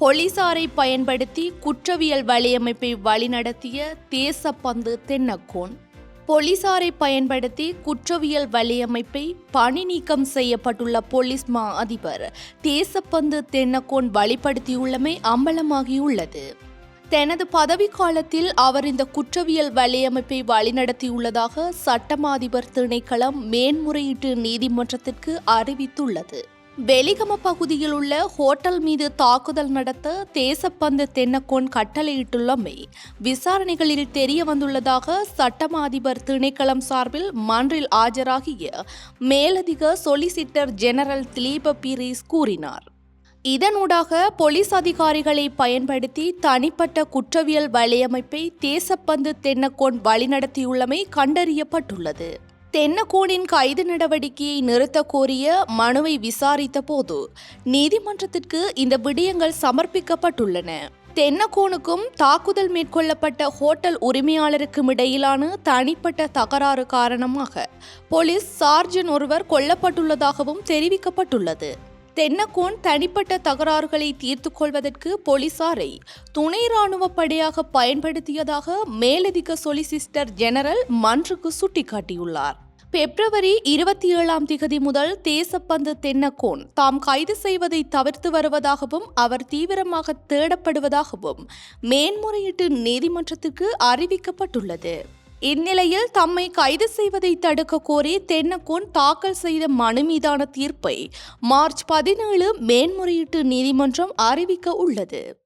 போலீசாரை பயன்படுத்தி குற்றவியல் வலையமைப்பை வழிநடத்திய தேசப்பந்து தென்னக்கோன். போலீசாரை பயன்படுத்தி குற்றவியல் வலையமைப்பை பணி நீக்கம் செய்யப்பட்டுள்ள போலீஸ் மா அதிபர் தேசப்பந்து தென்னக்கோன் வழிப்படுத்தியுள்ளமை அம்பலமாகியுள்ளது. தனது பதவிக்காலத்தில் அவர் இந்த குற்றவியல் வலையமைப்பை வழிநடத்தியுள்ளதாக சட்டமாதிபர் திணைக்களம் மேன்முறையீட்டு நீதிமன்றத்திற்கு அறிவித்துள்ளது. வெலிகம பகுதியில் உள்ள ஹோட்டல் மீது தாக்குதல் நடத்த தேசப்பந்து தென்னக்கோன் கட்டளையிட்டுள்ளமை விசாரணைகளில் தெரிய வந்துள்ளதாக சட்டமா அதிபர் திணைக்களம் சார்பில் மன்றில் ஆஜராகிய மேலதிக சொலிசிட்டர் ஜெனரல் திலீப பீரிஸ் கூறினார். இதனூடாக போலீஸ் அதிகாரிகளை பயன்படுத்தி தனிப்பட்ட குற்றவியல் வலையமைப்பை தேசப்பந்து தென்னக்கோன் வழிநடத்தியுள்ளமை கண்டறியப்பட்டுள்ளது. தென்னக்கோனின் கைது நடவடிக்கையை நிறுத்த கோரிய மனுவை விசாரித்த போது நீதிமன்றத்திற்கு இந்த விடயங்கள் சமர்ப்பிக்கப்பட்டுள்ளன. தென்னக்கோனுக்கும் தாக்குதல் மேற்கொள்ளப்பட்ட ஹோட்டல் உரிமையாளருக்கும் இடையிலான தனிப்பட்ட தகராறு காரணமாக போலீஸ் சார்ஜன் ஒருவர் கொல்லப்பட்டுள்ளதாகவும் தெரிவிக்கப்பட்டுள்ளது. தென்னக்கோன் தனிப்பட்ட தகராறுகளை தீர்த்து கொள்வதற்கு போலீசாரை துணை ராணுவ படையாக பயன்படுத்தியதாக மேலதிக சொலிசிஸ்டர் ஜெனரல் மன்றுக்கு சுட்டிக்காட்டியுள்ளார். பிப்ரவரி இருபத்தி ஏழாம் திகதி முதல் தேசப்பந்து தென்னக்கோன் தாம் கைது செய்வதை தவிர்த்து வருவதாகவும் அவர் தீவிரமாக தேடப்படுவதாகவும் மேன்முறையீட்டு நீதிமன்றத்திற்கு அறிவிக்கப்பட்டுள்ளது. இந்நிலையில் தம்மை கைது செய்வதை தடுக்க கோரி தென்னக்கோன் தாக்கல் செய்த மனு மீதான தீர்ப்பை மார்ச் பதினேழு மேன்முறையீட்டு நீதிமன்றம் அறிவிக்க உள்ளது.